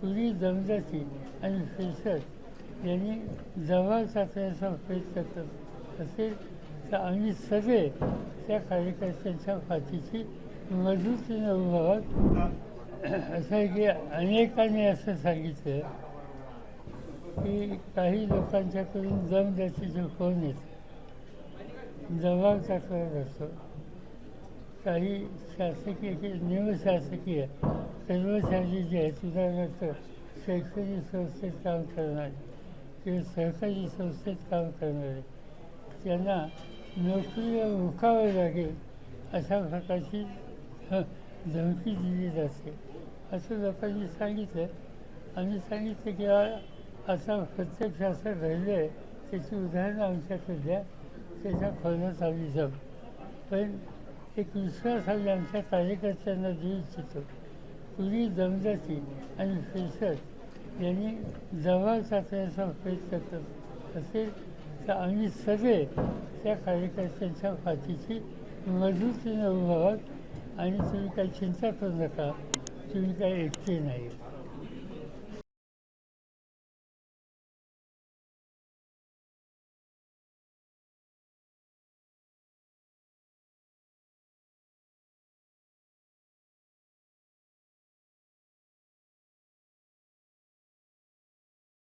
पुरी दमदती आणि फिरसत यांनी जवळ साचण्याचा प्रयत्न करत असेल तर आम्ही सगळे त्या कार्यकर्त्यांच्या पाठीची मजबूतीने उभावत असं की अनेकांनी असं सांगितलं की काही लोकांच्याकडून दमदतीचे फोन येत जबाब तक्रार असतो काही शासकीय निमशासकीय सर्वसाठी जे आहेत उदाहरणार्थ शैक्षणिक संस्थेत काम करणारे किंवा सरकारी संस्थेत काम करणारे त्यांना नोकरीला रोखावं लागेल अशा प्रकारची धमकी दिली जाते असं लोकांनी सांगितलं आम्ही सांगितलं की असा प्रत्यक्ष असं घडलं आहे त्याची उदाहरणं आमच्याकडे द्या त्याच्या खोलात आम्ही जाऊ पण एक विश्वास आम्ही आमच्या कार्यकर्त्यांना देऊ इच्छितो. पुरी दमदती आणि फिरसत यांनी जवळ टाकण्याचा प्रयत्न करत असेल तर आम्ही सगळे त्या कार्यकर्त्यांच्या पाठीशी मजबूतीने उभा आणि तुम्ही काही चिंता करू नका. तुम्ही काही एकटे नाही.